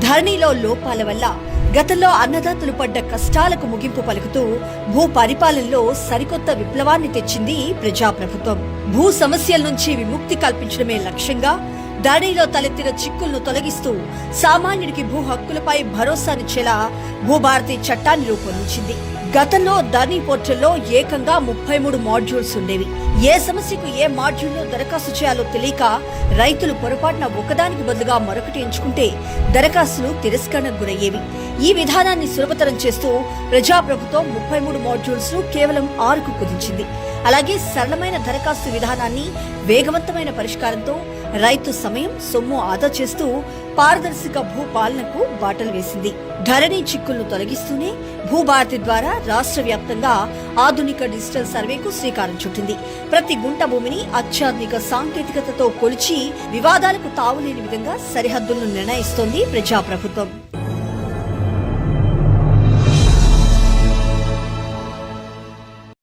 ధరణిలో లోపాల వల్ల గతంలో అన్నదాతలు పడ్డ కష్టాలకు ముగింపు పలుకుతూ భూ పరిపాలనలో సరికొత్త విప్లవాన్ని తెచ్చింది ప్రజాప్రభుత్వం. భూ సమస్యల నుంచి విముక్తి కల్పించడమే లక్ష్యంగా ధరణిలో తలెత్తిన చిక్కులను తొలగిస్తూ సామాన్యుడికి భూ హక్కులపై భరోసానిచ్చేలా భూభారతి చట్టాన్ని రూపొందించింది. గతంలో ధరణి పోర్టల్లో ఏకంగా ముప్పై మూడు మాడ్యూల్స్ ఉండేవి. ఏ సమస్యకు ఏ మాడ్యూల్లో దరఖాస్తు చేయాలో తెలియక రైతులు పొరపాటున ఒకదానికి బదులుగా మరొకటి ఎంచుకుంటే దరఖాస్తులు తిరస్కరణకు గురయ్యేవి. ఈ విధానాన్ని సులభతరం చేస్తూ ప్రజాప్రభుత్వం ముప్పై మూడు మాడ్యూల్స్ కేవలం ఆరుకు కుదించింది. అలాగే సరళమైన దరఖాస్తు విధానాన్ని వేగవంతమైన పరిష్కారంతో రైతు సమయం సొమ్ము ఆదా చేస్తూ పారదర్శక భూ పాలనకు బాటలు వేసింది. ధరణి చిక్కులను తొలగిస్తూనే భూభారతి ద్వారా రాష్ట్ర వ్యాప్తంగా ఆధునిక డిజిటల్ సర్వేకు శ్రీకారం చుట్టింది. ప్రతి గుంట భూమిని అత్యాధునిక సాంకేతికతతో కొలిచి వివాదాలకు తావులేని విధంగా సరిహద్దులను నిర్ణయిస్తోంది ప్రజాప్రభుత్వం.